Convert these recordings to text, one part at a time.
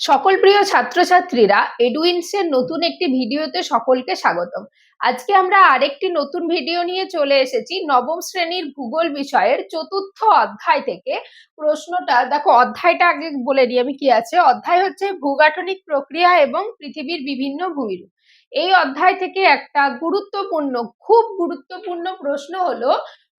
সকল প্রিয় ছাত্রছাত্রীরা এডুইন্সের নতুন একটি ভিডিওতে সকলকে স্বাগতম। আজকে আমরা আরেকটি নতুন ভিডিও নিয়ে চলে এসেছি নবম শ্রেণির ভূগোল বিষয়ের চতুর্থ অধ্যায় থেকে। প্রশ্নটা, দেখো অধ্যায়টা আগে বলে দিই আমি কি আছে। অধ্যায় হচ্ছে ভূগাঠনিক প্রক্রিয়া এবং পৃথিবীর বিভিন্ন ভূমিরূপ। এই অধ্যায় থেকে একটা গুরুত্বপূর্ণ, খুব গুরুত্বপূর্ণ প্রশ্ন হলো,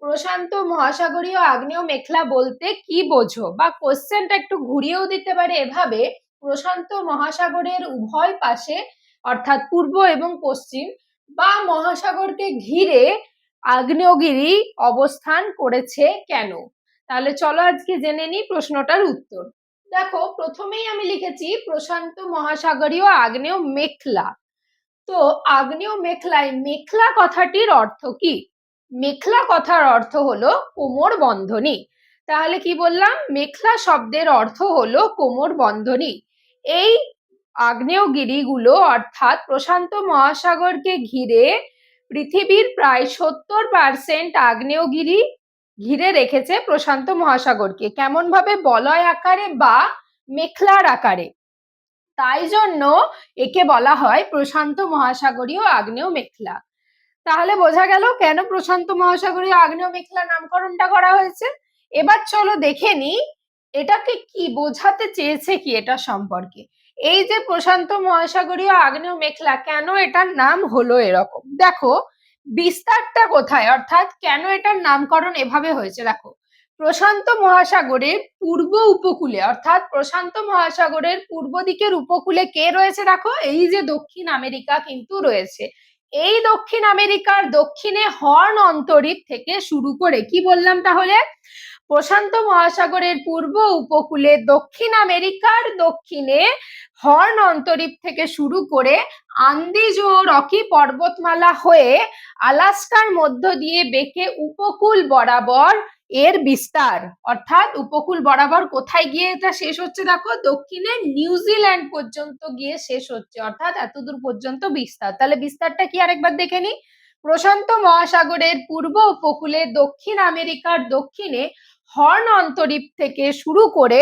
প্রশান্ত মহাসাগরীয় আগ্নেয় মেখলা বলতে কি বোঝো? বা কোশ্চেনটা একটু ঘুরিয়েও দিতে পারে এভাবে প্রশান্ত মহাসাগরের উভয় পাশে, অর্থাৎ পূর্ব এবং পশ্চিম, বা মহাসাগরকে ঘিরে আগ্নেয়গিরি অবস্থান করেছে কেন? তাহলে চলো আজকে জেনে নিই প্রশ্নটার উত্তর। দেখো, প্রথমেই আমি লিখেছি প্রশান্ত মহাসাগরীয় আগ্নেয় মেখলা। তো আগ্নেয় মেখলায় মেখলা কথাটির অর্থ কি? মেখলা কথার অর্থ হলো কোমর বন্ধনী। তাহলে কি বললাম? মেখলা শব্দের অর্থ হলো কোমর বন্ধনী। এই আগ্নেয়গিরিগুলো অর্থাৎ প্রশান্ত মহাসাগরকে ঘিরে পৃথিবীর প্রায় সত্তর পার্সেন্ট আগ্নেয়গিরি ঘিরে রেখেছে প্রশান্ত মহাসাগরকে। কেমন ভাবে বলয় আকারে বা মেখলার আকারে? তাই জন্য একে বলা হয় প্রশান্ত মহাসাগরীয় আগ্নেয় মেখলা। তাহলে বোঝা গেল কেন প্রশান্ত মহাসাগরীয় আগ্নেয় মেখলা নামকরণটা করা হয়েছে? এবার চলো দেখে নি এটাকে কি বোঝাতে চেয়েছে কি এটা সম্পর্কে? এই যে প্রশান্ত মহাসাগরীয় আগ্নেয় মেখলা কেন এটার নাম হলো এরকম? দেখো, বিস্তারটা কোথায়? অর্থাৎ কেন এটার নামকরণ এভাবে হয়েছে? দেখো, প্রশান্ত মহাসাগরের পূর্ব উপকূলে, অর্থাৎ প্রশান্ত মহাসাগরের পূর্ব দিকের উপকূলে কে রয়েছে? দেখো, এই যে দক্ষিণ আমেরিকা কিন্তু রয়েছে। এই দক্ষিণ আমেরিকার দক্ষিণে হর্ন অন্তরীপ থেকে শুরু করে, কি বললাম তাহলে? প্রশান্ত মহাসাগরের পূর্ব উপকূলে দক্ষিণ আমেরিকার দক্ষিণে হর্ন অন্তরীপ থেকে শুরু করে আন্দিজ ও রকি পর্বতমালা হয়ে আলাস্কার মধ্য দিয়ে বেঁকে উপকূল বরাবর এর বিস্তার। অর্থাৎ উপকূল বরাবর কোথায় গিয়ে এটা শেষ হচ্ছে দেখো? দক্ষিণে নিউজিল্যান্ড পর্যন্ত গিয়ে শেষ হচ্ছে। অর্থাৎ এতদূর পর্যন্ত বিস্তার। তাহলে বিস্তারটা কি আরেকবার দেখে নি প্রশান্ত মহাসাগরের পূর্ব উপকূলে দক্ষিণ আমেরিকার দক্ষিণে হর্ন অন্তরীপ থেকে শুরু করে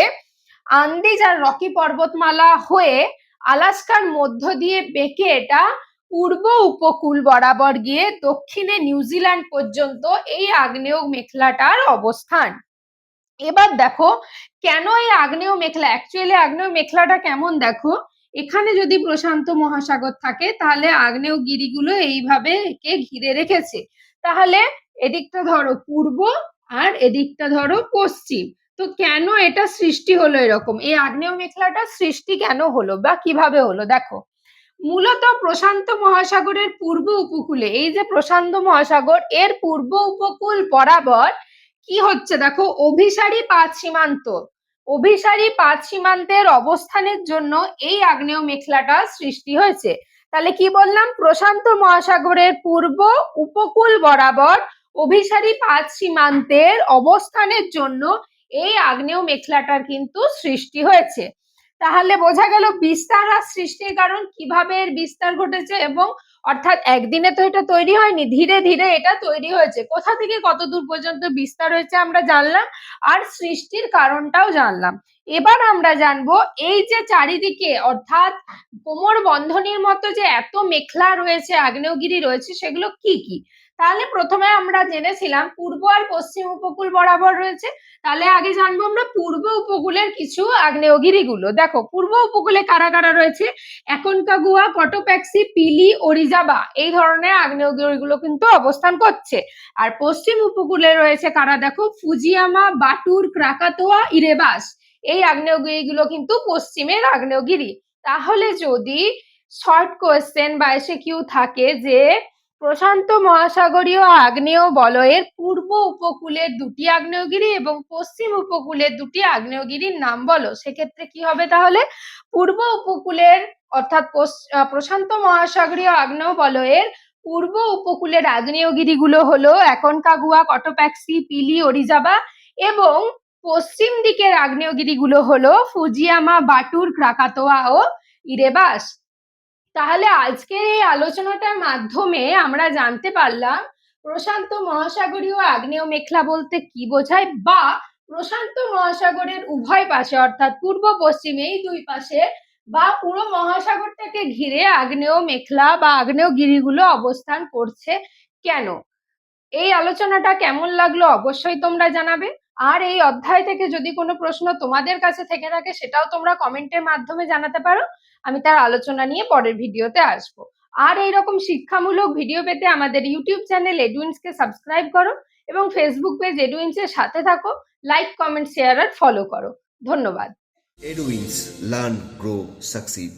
আন্দিজ আর রকি পর্বতমালা হয়ে আলাস্কার মধ্য দিয়ে বেঁকে এটা পূর্ব উপকূল বরাবর গিয়ে দক্ষিণে নিউজিল্যান্ড পর্যন্ত এই আগ্নেয় মেখলাটার অবস্থান। এবার দেখো, কেন এই আগ্নেয় মেখলা? অ্যাকচুয়ালি আগ্নেয় মেখলাটা কেমন দেখো? এখানে যদি প্রশান্ত মহাসাগর থাকে, তাহলে আগ্নেয় গিরিগুলো এইভাবে একে ঘিরে রেখেছে। তাহলে এদিকটা ধরো পূর্ব আর এদিকটা ধরো পশ্চিম। তো কেন এটা সৃষ্টি হলো এরকম? এই আগ্নেয় মেখলাটা সৃষ্টি কেন হলো বা কীভাবে হলো? দেখো মূলত প্রশান্ত মহাসাগরের পূর্ব উপকূলে, এই যে প্রশান্ত মহাসাগর, এর পূর্ব উপকূল বরাবর কি হচ্ছে? দেখো, অভিসারী পাঁচ সীমান্ত। অভিসারী পাঁচ সীমান্তের অবস্থানের জন্য এই আগ্নেয় মেখলাটা সৃষ্টি হয়েছে। তাহলে কি বললাম? প্রশান্ত মহাসাগরের পূর্ব উপকূল বরাবর অভিসারী পাঁচ সীমান্তের অবস্থানের জন্য এই আগ্নেয় মেখলাটার কিন্তু সৃষ্টি হয়েছে। তাহলে বোঝা গেল বিস্তার আর সৃষ্টির কারণ কীভাবে এর বিস্তার ঘটেছে এবং অর্থাৎ একদিনে তো এটা তৈরি হয়নি, ধীরে ধীরে এটা তৈরি হয়েছে। কোথা থেকে কত দূর পর্যন্ত বিস্তার হয়েছে আমরা জানলাম আর সৃষ্টির কারণটাও জানলাম। এবার আমরা জানব এই যে চারিদিকে অর্থাৎ কোমর বন্ধনীর মতো যে এত মেখলা রয়েছে, আগ্নেয়গিরি রয়েছে, সেগুলো কি কি? তাহলে প্রথমে আমরা জেনেছিলাম পূর্ব আর পশ্চিম উপকূল বরাবর রয়েছে। তাহলে আগে জানব আমরা পূর্ব উপকূলের কিছু আগ্নেয়গিরিগুলো। দেখো, পূর্ব উপকূলে কারা কারা রয়েছে? এখনকাগুয়া কটোপ্যাক্সি, পিলি ওরিজাবা এই ধরনের আগ্নেয়গিরিগুলো কিন্তু অবস্থান করছে। আর পশ্চিম উপকূলে রয়েছে কারা? দেখো, ফুজিয়ামা, বাটুর, ক্রাকাতোয়া, ইরেবাস এই আগ্নেয়গিরিগুলো কিন্তু পশ্চিমের আগ্নেয়গিরি। তাহলে যদি শর্ট কোয়েশ্চেন বা এসে কিউ থাকে যে প্রশান্ত মহাসাগরীয় আগ্নেয় বলয়ের পূর্ব উপকূলের দুটি আগ্নেয়গিরি এবং পশ্চিম উপকূলের দুটি আগ্নেয়গিরির নাম বলো। সেক্ষেত্রে কি হবে তাহলে? পূর্ব উপকূলের অর্থাৎ প্রশান্ত মহাসাগরীয় আগ্নেয় বলয়ের পূর্ব উপকূলের আগ্নেয়গিরিগুলো হলো এখনকাগুয়া কটোপ্যাক্সি, পিলি অরিজাবা এবং পশ্চিম দিকের আগ্নেয়গিরিগুলো হলো ফুজিয়ামা, বাটুর, ক্রাকাতোয়া ও ইরেবাস। তাহলে আজকের এই আলোচনাটার মাধ্যমে আমরা জানতে পারলাম, প্রশান্ত মহাসাগরীয় আগ্নেয় মেখলা বলতে কি বোঝায় বা প্রশান্ত মহাসাগরের উভয় পাশে, অর্থাৎ পূর্ব পশ্চিম এই দুই পাশে বা পুরো মহাসাগরটাকে ঘিরে আগ্নেয় মেখলা বা আগ্নেয় গিরিগুলো অবস্থান করছে কেন? এই আলোচনাটা কেমন লাগল অবশ্যই তোমরা জানাবে। আর এই অধ্যায় থেকে যদি কোনো প্রশ্ন তোমাদের কাছে থেকে থাকে সেটাও তোমরা কমেন্টের মাধ্যমে জানাতে পারো। আমি তার আলোচনা নিয়ে পরের ভিডিওতে আসব। আর এইরকম শিক্ষামূলক ভিডিও পেতে আমাদের ইউটিউব চ্যানেল এডুইন্সকে সাবস্ক্রাইব করো এবং ফেসবুক পেজ এডুইন্সের সাথে থাকো। লাইক কমেন্ট শেয়ার আর ফলো করো। ধন্যবাদ। Edwins Learn, Grow, Succeed.